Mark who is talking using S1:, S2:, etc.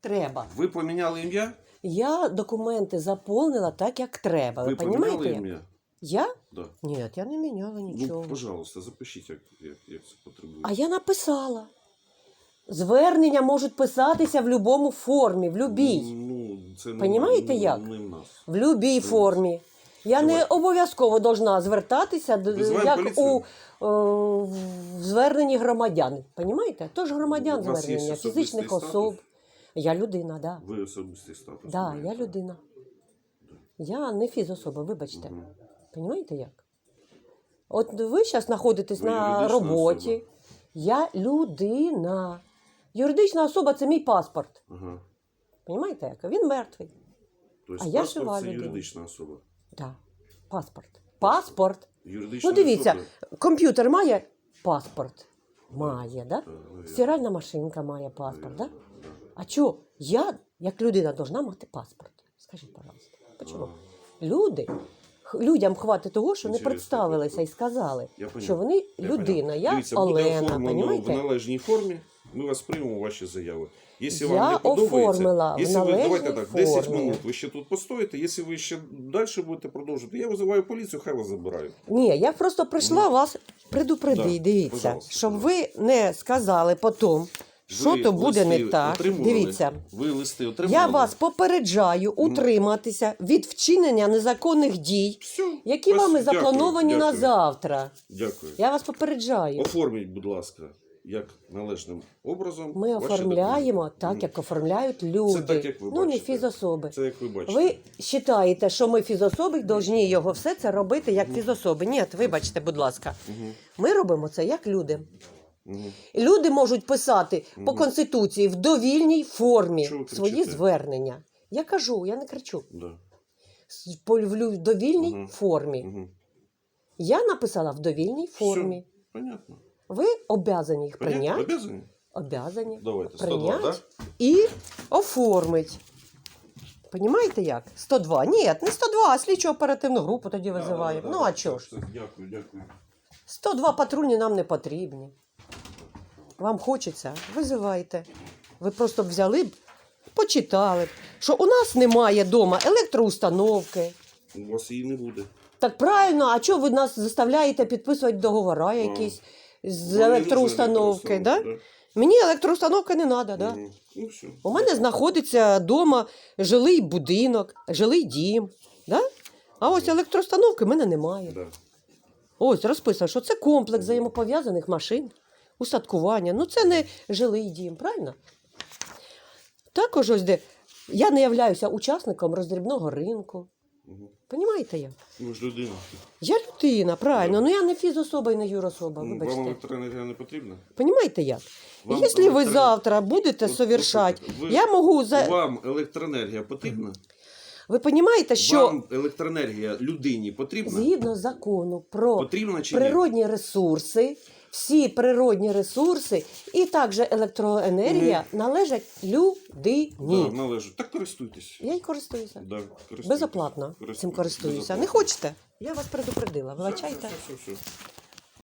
S1: треба.
S2: Ви поміняли ім'я?
S1: Я документи заповнила так, як треба. Ви,
S2: поміняли ім'я?
S1: Я?
S2: Да.
S1: Ні, я не міняла нічого.
S2: Ну, пожалуйста, запишіть, як, як, як це потребує.
S1: А я написала. Звернення можуть писатися в будь-якому формі, в любій.
S2: Ну, це не,
S1: Понімаєте,
S2: не,
S1: як?
S2: не в нас.
S1: В любій формі. Я не
S2: Давай.
S1: обов'язково должна звертатися д-
S2: Визиваємо
S1: як
S2: поліцію?
S1: у е, в зверненні громадян. Понімаєте? Тож громадян
S2: вас є
S1: звернення,
S2: особистий
S1: фізичних
S2: статус?
S1: особ. Я людина, да.
S2: Ви особистий статус.
S1: Да,
S2: маєте.
S1: я людина. Я не фізособа, вибачте. Понімаєте як? От ви зараз знаходитесь
S2: Ви
S1: на
S2: юридична
S1: роботі.
S2: особа?
S1: Я людина. Юридична особа це мій паспорт.
S2: Ага.
S1: Понімаєте як? Він мертвий.
S2: Тобто
S1: А я
S2: паспорт
S1: жива
S2: це
S1: людина.
S2: юридична особа.
S1: Да. Паспорт. Паспорт.
S2: Юридична
S1: Ну дивіться,
S2: особа.
S1: комп'ютер має паспорт. Має, да?
S2: Так, навірно.
S1: Стиральна машинка має паспорт, да?
S2: Навірно, да.
S1: А чого я, як людина, должна мати паспорт? Скажіть, пожалуйста. Чому? Люди, людям хватить того, що не
S2: Інтересно,
S1: представилися і сказали,
S2: Я поняв.
S1: що вони
S2: Я
S1: людина.
S2: поняв.
S1: Я
S2: Дивіться, буде
S1: Олена,
S2: оформлено в
S1: понімаєте?
S2: належній формі. Ми вас приймемо ваші заяви. Якщо
S1: Я
S2: вам не подобається,
S1: оформила в
S2: якщо ви,
S1: належній
S2: давайте так, 10
S1: формі.
S2: минут ви ще тут постоїте, якщо ви ще далі будете продовжувати, я визиваю поліцію, хай вас забирають.
S1: Ні, я просто прийшла
S2: Мгм.
S1: вас предупредити,
S2: Да,
S1: дивіться,
S2: пожалуйста,
S1: щоб ви не сказали потім, що то буде не так.
S2: отримували?
S1: Дивіться,
S2: Ви листи отримали?
S1: я вас попереджаю утриматися від вчинення незаконних дій,
S2: Все,
S1: які
S2: спасибо,
S1: вами
S2: дякую,
S1: заплановані на
S2: дякую,
S1: завтра.
S2: Дякую.
S1: Я вас попереджаю.
S2: Оформіть, будь ласка, як належним образом.
S1: Ми
S2: ваші
S1: оформляємо
S2: документи.
S1: так,
S2: Мгм.
S1: як оформляють люди.
S2: так, як ви
S1: ну, не
S2: бачите.
S1: фізособи.
S2: Це як ви бачите.
S1: Ви вважаєте, що ми фізособи повинні його все це робити як фізособи. Ні, вибачте, будь ласка.
S2: Мгм.
S1: Ми робимо це як люди. Люди можуть писати по конституції в довільній формі
S2: Чого ви
S1: свої
S2: кричите?
S1: звернення. Я кажу, я не кричу.
S2: Да.
S1: По- В лю- довільній
S2: Мгм.
S1: формі.
S2: Мгм.
S1: Я написала в довільній формі.
S2: Понятно.
S1: Ви обязані їх
S2: Понятно?
S1: прийняти,
S2: Обязані?
S1: обязані
S2: Давайте, 102,
S1: прийняти
S2: да?
S1: і оформити. Понімаєте як? 102. Ні, не 102, а слідчо оперативну групу тоді визиваємо.
S2: Да, да,
S1: ну
S2: да,
S1: а чого ж?
S2: Дякую, дякую.
S1: 102 патрульні нам не потрібні. Вам хочеться, визивайте. Ви просто б взяли б, почитали б, що у нас немає вдома електроустановки.
S2: У вас її не буде.
S1: Так правильно, а чого ви нас заставляєте підписувати договори якісь з
S2: Вам
S1: електроустановки?
S2: нужна
S1: Да? Мені електроустановки не треба. Да?
S2: Мгм. Ну все.
S1: У мене знаходиться вдома жилий будинок, жилий дім. Да? А ось електроустановки в мене немає.
S2: Да.
S1: Ось розписано, що це комплекс взаємопов'язаних машин, устаткування. Ну це не жилий дім, правильно? Також ось де я не являюся учасником роздрібного ринку. Понімаєте як?
S2: Ну ж людина.
S1: Я людина, правильно, ну я не фізособа і не юрособа,
S2: Ну, Вам
S1: вибачте.
S2: електроенергія не потрібна?
S1: Понімаєте як?
S2: Вам
S1: Якщо ви
S2: електроен-
S1: завтра будете
S2: От
S1: совершати,
S2: послухайте, ви-
S1: я можу за.
S2: Вам електроенергія потрібна?
S1: Ви розумієте, що
S2: Вам електроенергія людині потрібна?
S1: згідно закону про
S2: Потрібна чи ні?
S1: природні ресурси, всі природні ресурси і також електроенергія належать людині.
S2: Да, належить. Так користуйтесь.
S1: Я й користуюся.
S2: Да, користуйтесь.
S1: Безоплатно цим користуюся.
S2: Безоплатно.
S1: Не хочете? Я вас предупредила.
S2: Влачайте.
S1: Вибачайте.
S2: все, все, все, все.